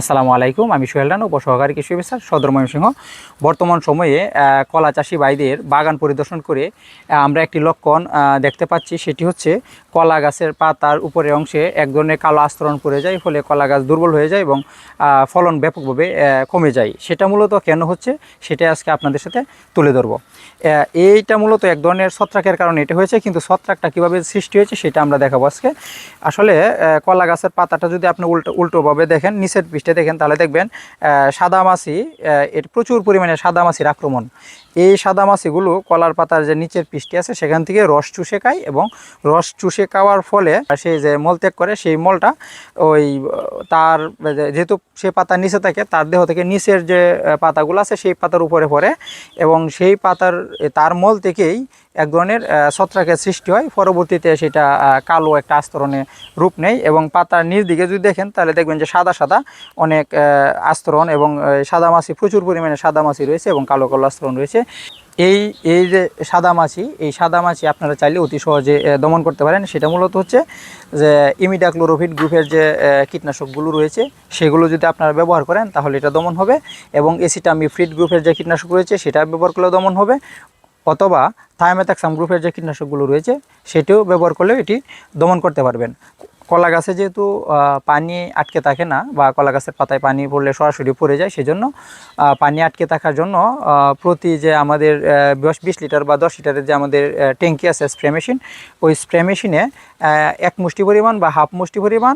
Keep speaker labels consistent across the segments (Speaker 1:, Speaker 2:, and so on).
Speaker 1: আসসালামু আলাইকুম, আমি সোহেল রানা, উপসহকারী কৃষি অফিসার সদর ময়মনসিংহ। বর্তমান সময়ে কলা চাষি ভাইদের বাগান পরিদর্শন করে আমরা একটি লক্ষণ দেখতে পাচ্ছি, সেটি হচ্ছে কলা গাছের পাতার উপরের অংশে এক ধরনের কালো আস্তরণ পড়ে যায়, ফলে কলা গাছ দুর্বল হয়ে যায় এবং ফলন ব্যাপকভাবে কমে যায়। সেটা মূলত কেন হচ্ছে সেটা আজকে আপনাদের সাথে তুলে ধরবো। এইটা মূলত এক ধরনের ছত্রাকের কারণে এটা হয়েছে, কিন্তু ছত্রাকটা কীভাবে সৃষ্টি হয়েছে, সেটা আমরা দেখাবো আজকে। আসলে কলা গাছের পাতাটা যদি আপনি উল্টো, উল্টোভাবে দেখেন, নিচের পৃষ্ঠে দেখেন, তাহলে দেখবেন সাদামাছি এর প্রচুর পরিমাণে সাদামাছির আক্রমণ। এই সাদামাছিগুলো কলার পাতার যে নিচের পৃষ্ঠে আছে, সেখান থেকে রস চুষে খায় এবং রস চুষে খাওয়ার ফলে সে যে মলত্যাগ করে, সেই মলটা ওই তার, যেহেতু সে পাতার নিচে থাকে, তার দেহ থেকে নিচের যে পাতাগুলো আছে, সেই পাতার উপরে পড়ে এবং সেই পাতার, তার মল থেকেই এক ধরনের ছত্রাকের সৃষ্টি হয়। পরবর্তীতে সেটা কালো একটা আস্তরণে রূপ নেয় এবং পাতার নিচ দিকে যদি দেখেন, তাহলে দেখবেন যে সাদা সাদা অনেক আস্তরণ এবং সাদা মাছি, প্রচুর পরিমাণে সাদা মাছি রয়েছে এবং কালো কালো আস্তরণ রয়েছে। এই এই যে সাদা মাছি, এই সাদা মাছি আপনারা চাইলে অতি সহজে দমন করতে পারেন। সেটা মূলত হচ্ছে যে ইমিডাক্লোরোভিড গ্রুপের যে কীটনাশকগুলো রয়েছে, সেগুলো যদি আপনারা ব্যবহার করেন, তাহলে এটা দমন হবে এবং এসিটামিফ্রিড গ্রুপের যে কীটনাশক রয়েছে, সেটা ব্যবহার করলেও দমন হবে। অথবা থায়ামেথাক্সাম গ্রুপের যে কীটনাশকগুলো রয়েছে সেটিও ব্যবহার করলেও এটি দমন করতে পারবেন। কলা গাছে যেহেতু পানি আটকে থাকে না বা কলা গাছের পাতায় পানি পড়লে সরাসরি পড়ে যায়, সেজন্য পানি আটকে থাকার জন্য প্রতি যে আমাদের দশ বিশ লিটার বা দশ লিটারের যে আমাদের ট্যাঙ্কি আছে স্প্রে মেশিন ওই স্প্রে মেশিনে এক মুষ্টি পরিমাণ বা হাফ মুষ্টি পরিমাণ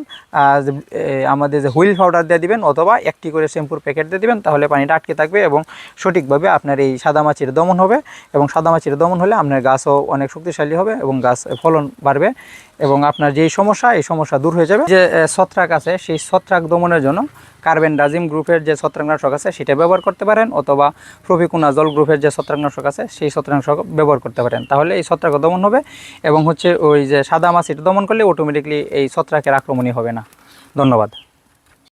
Speaker 1: আমাদের যে হুইল পাউডার দিয়ে দিবেন অথবা একটি করে শ্যাম্পুর প্যাকেট দিয়ে দিবেন, তাহলে পানিটা আটকে থাকবে এবং সঠিকভাবে আপনার এই সাদা মাছির দমন হবে এবং সাদা মাছির দমন হলে আপনার গাছও অনেক শক্তিশালী হবে এবং গাছ ফলন বাড়বে। এবং আপনার যেই সমস্যা, এই সমস্যা দূর হয়ে যাবে। যে ছত্রাক আছে, সেই ছত্রাক দমনের জন্য কার্বেন ডাজিম গ্রুপের যে ছত্রাকনাশক আছে, সেটা ব্যবহার করতে পারেন, অথবা প্রফিকুনাজল গ্রুপের যে ছত্রাকনাশক আছে, সেই ছত্রাকনাশক ব্যবহার করতে পারেন। তাহলে এই ছত্রাক দমন হবে এবং হচ্ছে ওই যে সাদা মাছ এটা দমন করলে অটোমেটিকলি এই ছত্রাকের আক্রমণই হবে না। ধন্যবাদ।